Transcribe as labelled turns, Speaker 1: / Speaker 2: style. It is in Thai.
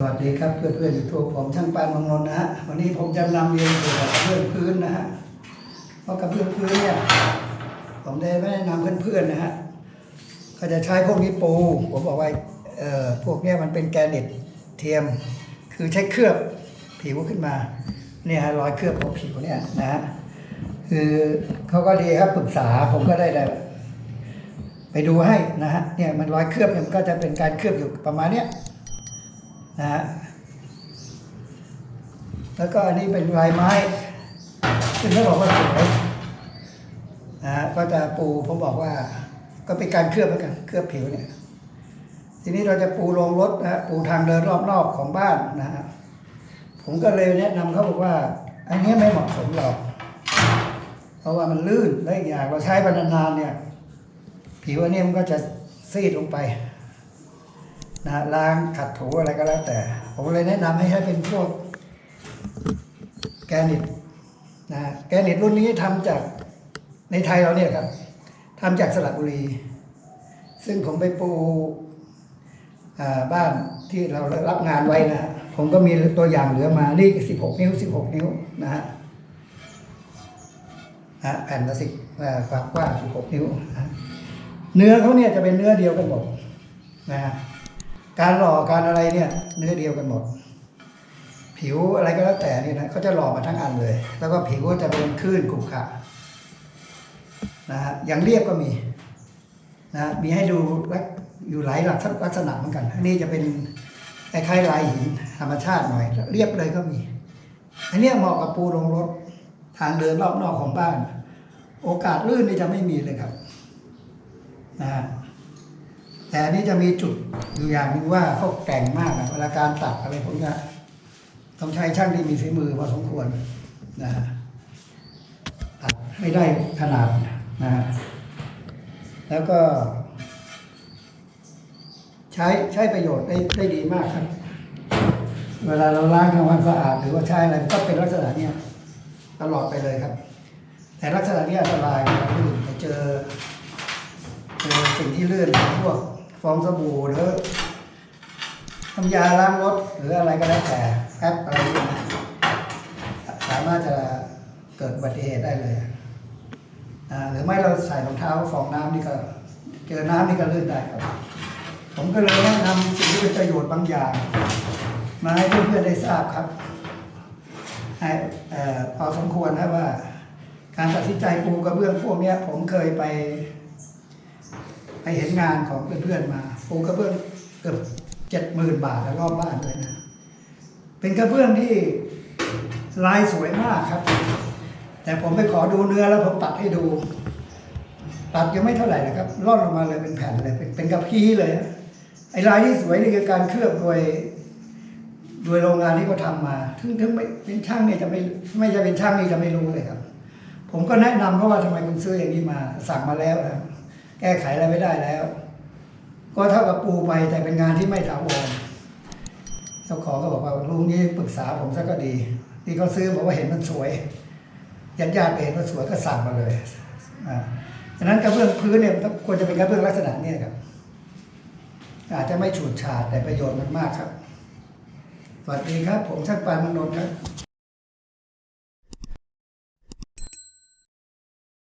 Speaker 1: สวัสดีครับเพื่อนเพื่อนยูทูบผมช่างปานมองนนนะฮะวันนี้ผมจะนำเรียนเกี่ยวกับเพื่อนพื้นนะฮะเพราะกระเพื่อนพื้นเนี่ยผมได้ไม่ได้นำเพื่อนๆนะฮะก็จะใช้พวกนี้ปูผมบอกว่าเอ่อพวกเนี้ยมันเป็นแกนิตเทียม คือใช้เคลือบผิวขึ้นมาเนี่ยฮะรอยเคลือบของผิวเนี่ยนะฮะคือเขาก็ดีครับปรึกษาผมก็ได้ได้ไปดูให้นะฮะเนี่ยมันรอยเคลือบเนี่ยมันก็จะเป็นการเคลือบอยู่ประมาณเนี้ย นะฮะแล้วก็อันนี้เป็นลายไม้ ซึ่งเขาบอกว่าสวยนะฮะก็จะปูผมบอกว่า ก็เป็นการเคลือบแล้วกันเคลือบผิวเนี่ย ทีนี้เราจะปูลงรถนะฮะปูทางเดินรอบนอกของบ้านนะฮะผมก็เลยแนะนำเขาบอกว่า อันนี้ไม่เหมาะสมหรอก เพราะว่ามันลื่นและอีกอย่างเราใช้ไปนานๆเนี่ย ผิวอันนี้มันก็จะซีดลงไป นะล้างขัดถูอะไรก็แล้วแต่ ผมเลยแนะนำให้ใช้เป็นพวกแกนิตนะแกนิตรุ่นนี้ทำจากในไทยเราเนี่ยครับทำจากสระบุรี ซึ่งผมไปปูบ้านที่เรารับงานไว้นะผมก็มีตัวอย่างเหลือมา นี่16นิ้ว16นิ้วนะฮะนะแผ่นละสิบความกว้าง16นิ้ว เนื้อเขาเนี่ยจะเป็นเนื้อเดียวกันหมดนะฮะ การหล่อการอะไรเนี่ยเนื้อเดียวกันหมด ผิวอะไรก็แล้วแต่เนี่ยนะเขาจะหล่อมาทั้งอันเลย แล้วก็ผิวก็จะเป็นคลื่นขรุขระนะฮะอย่างเรียบก็มีนะมีให้ดูอยู่หลายหลักลักษณะเหมือนกัน อันนี้จะเป็นคล้ายๆลายหินธรรมชาติหน่อย เรียบเลยก็มี อันนี้เหมาะกับปูลงรถทางเดินรอบนอกของบ้าน โอกาสลื่นนี่จะไม่มีเลยครับ นะฮะ แต่อันนี้จะมีจุดอยู่อย่างหนึงว่าเขาแก่งมากอะเวลาการตัดอะไรพวกนี้ต้องใช้ช่างที่มีฝีมือพอสมควรนะฮะตัดให้ได้ขนาดนะฮะแล้วก็ ใช้ใช้ประโยชน์ได้ได้ดีมากครับ เวลาเราล้างทำความสะอาดหรือว่าใช้อะไรก็เป็นลักษณะเนี้ยตลอดไปเลยครับ แต่ลักษณะเนี้ยอันตรายเวลาลื่นไปเจอเจอสิ่งที่เลื่อนพวก ฟองสบู่หรือน้ำยาล้างรถหรืออะไรก็แล้วแต่แอปอะไรนี้สามารถจะเกิดอุบัติเหตุได้เลยอ่าหรือไม่เราใส่รองเท้าฟองน้ำนี่ก็เจอน้ำนี่ก็ลื่นได้ครับ ผมก็เลยแนะนำสิ่งที่เป็นประโยชน์บางอย่าง มาให้เพื่อนๆได้ทราบครับให้อ่อพอสมควรนะว่า การตัดสินใจปูกระเบื้องพวกนี้ผมเคยไป เห็นงานของเพื่อนๆมาปูกระเบื้องเกือบเจ็ดหมื่นบาทแล้วรอบบ้านเลยนะ เป็นกระเบื้องที่ลายสวยมากครับ แต่ผมไปขอดูเนื้อแล้วผมตัดให้ดู ตัดยังไม่เท่าไหร่นะครับร่อนลงมาเลยเป็นแผ่นเลย เป็นกระพี้เลยไอ้ลายที่สวยนี่คือการเคลือบโดยโดยโรงงานที่เขาทำมาถึงถึงไม่เป็นช่างเนี่ยจะไม่ไม่จะเป็นช่างนี่จะไม่รู้เลยครับ ผมก็แนะนำเขาว่าทำไมคุณซื้ออย่างนี้มา สั่งมาแล้วนะ แก้ไขอะไรไม่ได้แล้ว ก็เท่ากับปูไปแต่เป็นงานที่ไม่ถาวรเจ้าของก็บอกว่าลุงนี้ปรึกษาผมซะก็ดีที่เขาซื้อบอกว่าเห็นมันสวยญาติญาติเห็นมันสวยก็สั่งมาเลยอ่าฉะนั้นกระเบื้องพื้นเนี่ยต้องควรจะเป็นกระเบื้องลักษณะเนี้ครับ อาจจะไม่ฉูดฉาดแต่ประโยชน์มันมากครับ สวัสดีครับ ผมช่างปานมนนท์ครับ